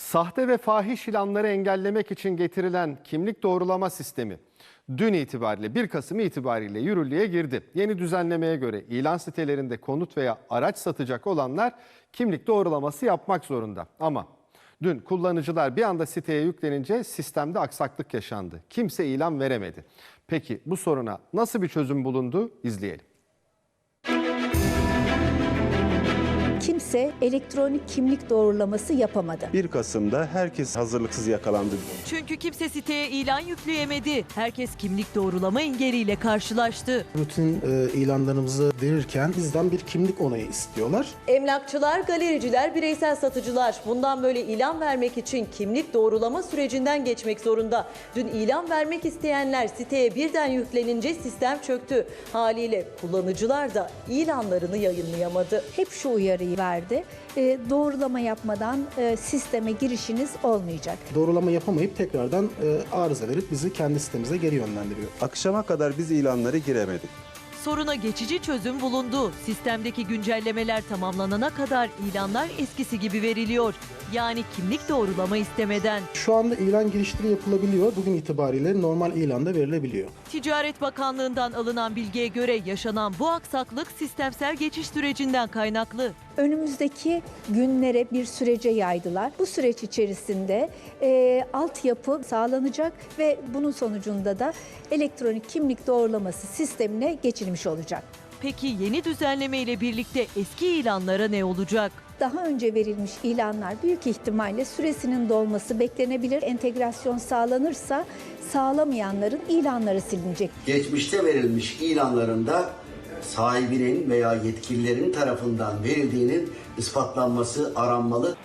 Sahte ve fahiş ilanları engellemek için getirilen kimlik doğrulama sistemi dün itibariyle 1 Kasım itibariyle yürürlüğe girdi. Yeni düzenlemeye göre ilan sitelerinde konut veya araç satacak olanlar kimlik doğrulaması yapmak zorunda. Ama dün kullanıcılar bir anda siteye yüklenince sistemde aksaklık yaşandı. Kimse ilan veremedi. Peki bu soruna nasıl bir çözüm bulundu? İzleyelim. Kimse elektronik kimlik doğrulaması yapamadı. 1 Kasım'da herkes hazırlıksız yakalandı. Çünkü kimse siteye ilan yükleyemedi. Herkes kimlik doğrulama engeliyle karşılaştı. rutin e, ilanlarımızı verirken bizden bir kimlik onayı istiyorlar. Emlakçılar, galericiler, bireysel satıcılar bundan böyle ilan vermek için kimlik doğrulama sürecinden geçmek zorunda. Dün ilan vermek isteyenler siteye birden yüklenince sistem çöktü. Haliyle kullanıcılar da ilanlarını yayınlayamadı. Hep şu uyarıyı verdi. e, doğrulama yapmadan e, sisteme girişiniz olmayacak. Doğrulama yapamayıp tekrardan e, arıza verip bizi kendi sitemize geri yönlendiriyor. Akşama kadar biz ilanları giremedik. Soruna geçici çözüm bulundu. Sistemdeki güncellemeler tamamlanana kadar ilanlar eskisi gibi veriliyor. Yani kimlik doğrulama istemeden. Şu anda ilan girişleri yapılabiliyor. Bugün itibariyle normal ilanda verilebiliyor. Ticaret Bakanlığı'ndan alınan bilgiye göre yaşanan bu aksaklık sistemsel geçiş sürecinden kaynaklı. Önümüzdeki günlere bir sürece yaydılar. Bu süreç içerisinde e, altyapı sağlanacak ve bunun sonucunda da elektronik kimlik doğrulaması sistemine geçilmiş olacak. Peki yeni düzenleme ile birlikte eski ilanlara ne olacak? Daha önce verilmiş ilanlar büyük ihtimalle süresinin dolması beklenebilir. Entegrasyon sağlanırsa sağlamayanların ilanları silinecek. geçmişte verilmiş ilanlarında sahibinin veya yetkililerin tarafından verildiğinin ispatlanması aranmalı.